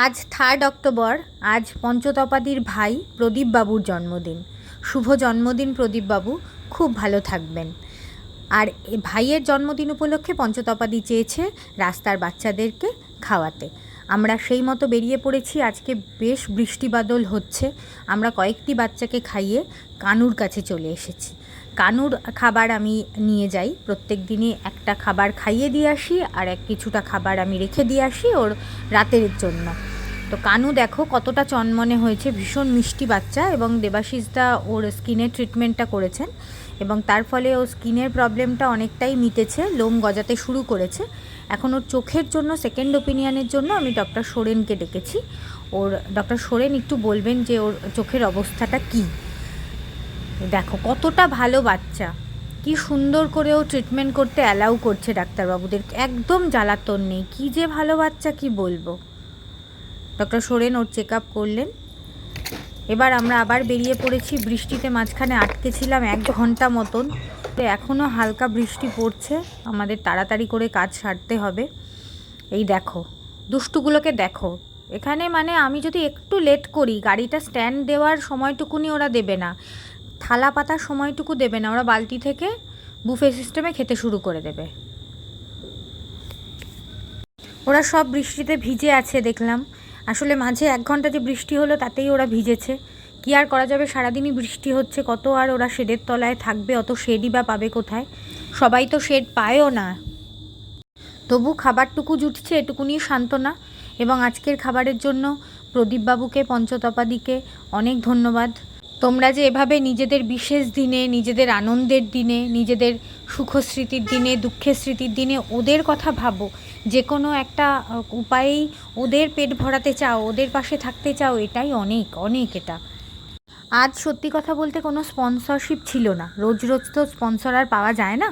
আজ third October, আজ পঞ্চতপাদির ভাই প্রদীপ বাবুর জন্মদিন। শুভ জন্মদিন প্রদীপ বাবু, খুব ভালো থাকবেন। আর ভাইয়ের জন্মদিন উপলক্ষে পঞ্চতপাদি চেয়েছে রাস্তার বাচ্চাদেরকে খাওয়াতে। আমরা সেই মতো বেরিয়ে পড়েছি, আজকে বেশ বৃষ্টিবাদল হচ্ছে। আমরা কয়েকটি বাচ্চাকে খাইয়ে কানুর কাছে চলে এসেছি। কানুর খাবার আমি নিয়ে যাই। প্রত্যেক দিনই একটা খাবার খাইয়ে দিয়ে আসি আর এক কিছুটা খাবার আমি রেখে দিয়ে আসি ওর রাতের জন্য। তো কানু দেখো কতটা চনমনে হয়েছে, ভীষণ মিষ্টি বাচ্চা এবং দেবাশিসদা ওর স্কিনের ট্রিটমেন্টটা করেছেন এবং তার ফলে ওর স্কিনের প্রবলেমটা অনেকটাই মিটেছে, লোম গজাতে শুরু করেছে। এখন ওর চোখের জন্য সেকেন্ড ওপিনিয়নের জন্য আমি ডক্টর সোরেনকে ডেকেছি। ওর ডক্টর সোরেন একটু বলবেন যে ওর চোখের অবস্থাটা কী? দেখো, কতটা ভালো বাচ্চা। কি সুন্দর করে ও ট্রিটমেন্ট করতে অ্যালাউ করছে ডাক্তারবাবুদের। একদম জ্বালাতন নেই। কী যে ভালো বাচ্চা, কি বলব? ডক্টর সোরেন, ওর চেক আপ করলেন। এবার আমরা আবার বেরিয়ে পড়েছি, বৃষ্টিতে মাঝখানে আটকে ছিলাম এক ঘণ্টা মতন। তো এখনও হালকা বৃষ্টি পড়ছে। আমাদের তাড়াতাড়ি করে কাজ সারতে হবে। এই দেখো, দুষ্টুগুলোকে দেখো। এখানে মানে আমি যদি একটু লেট করি, গাড়িটা স্ট্যান্ড দেওয়ার সময়টুকুনি ওরা দেবে না। থালা পাতার সময়টুকু দেবে না, ওরা বালতি থেকে বুফে সিস্টেমে খেতে শুরু করে দেবে। ওরা সব বৃষ্টিতে ভিজে আছে দেখলাম। আসলে মাঝে এক ঘণ্টা যে বৃষ্টি হলো, তাতেই ওরা ভিজেছে। কি আর করা যাবে? সারাদিনই বৃষ্টি হচ্ছে, কত আর ওরা শেডের তলায় থাকবে, অত শেডই বা পাবে কোথায়? সবাই তো শেড পায়ও না। তবু খাবারটুকু জুটছে এটুকুনি সান্ত্বনা। এবং আজকের খাবারের জন্য প্রদীপবাবুকে, পঞ্চতপাদিকে অনেক ধন্যবাদ। তোমরা যে এভাবে নিজেদের বিশেষ দিনে, নিজেদের আনন্দের দিনে, নিজেদের সুখস্মৃতির দিনে, দুঃখের স্মৃতির দিনে ওদের কথা ভাবো। যে কোনো একটা উপায়েই ওদের পেট ভরাতে চাও, ওদের পাশে থাকতে চাও, এটাই অনেক অনেক এটা। আজ সত্যি কথা বলতে কোনো স্পন্সরশিপ ছিল না। রোজ রোজ তো স্পন্সর আর পাওয়া যায় না।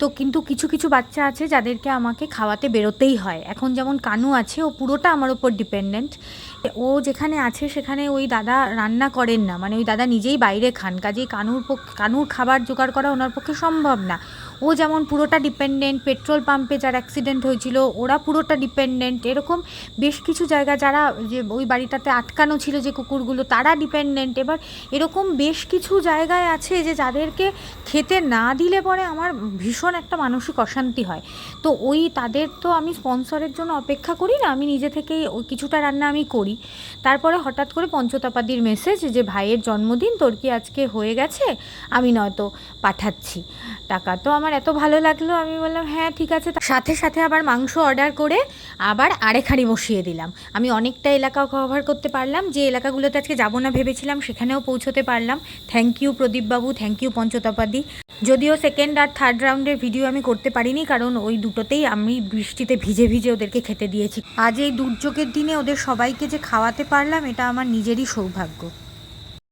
তো কিন্তু কিছু কিছু বাচ্চা আছে যাদেরকে আমাকে খাওয়াতে বেরোতেই হয়। এখন যেমন কানু আছে, ও পুরোটা আমার ওপর ডিপেন্ডেন্ট ও যেখানে আছে সেখানে ওই দাদা রান্না করেন না। মানে ওই দাদা নিজেই বাইরে খান। কাজেই কানুর পক্ষে কানুর খাবার জোগাড় করা ওনার পক্ষে সম্ভব না। ও যেমন পুরোটা ডিপেন্ডেন্ট পেট্রোল পাম্পে যার অ্যাক্সিডেন্ট হয়েছিল, ওরা পুরোটা ডিপেন্ডেন্ট এরকম বেশ কিছু জায়গা যারা যে ওই বাড়িটাতে আটকানো ছিল যে কুকুরগুলো, তারা ডিপেন্ডেন্ট এবার এরকম বেশ কিছু জায়গায় আছে যে যাদেরকে খেতে না দিলে পরে আমার ভীষণ একটা মানসিক অশান্তি হয়। তো ওই তাদের তো আমি স্পন্সরের জন্য অপেক্ষা করি না, আমি নিজে থেকেই ওই কিছুটা রান্না আমি করি। তারপরে হঠাৎ করে পঞ্চতাপাদির মেসেজ যে, ভাইয়ের জন্মদিন, তোর কি আজকে হয়ে গেছে? আমি নয়তো পাঠাচ্ছি টাকা। তো আমার এত ভালো লাগল, আমি বললাম হ্যাঁ ঠিক আছে। সাথে সাথে আবার মাংস অর্ডার করে আবার আরেক বসিয়ে দিলাম। আমি অনেকটা এলাকা কভার করতে পারলাম, যে এলাকাগুলোতে আজকে যাব না ভেবেছিলাম, সেখানেও পৌঁছতে পারলাম। থ্যাংক ইউ প্রদীপবাবু থ্যাংক ইউ পঞ্চতপাদি। যদিও সেকেন্ড আর থার্ড রাউন্ডের ভিডিও আমি করতে পারিনি, কারণ ওই দুটোতেই আমি বৃষ্টিতে ভিজে ভিজে ওদেরকে খেতে দিয়েছি। আজ এই দুর্যোগের দিনে ওদের সবাইকে যে খাওয়াতে পারলাম, এটা আমার নিজেরই সৌভাগ্য।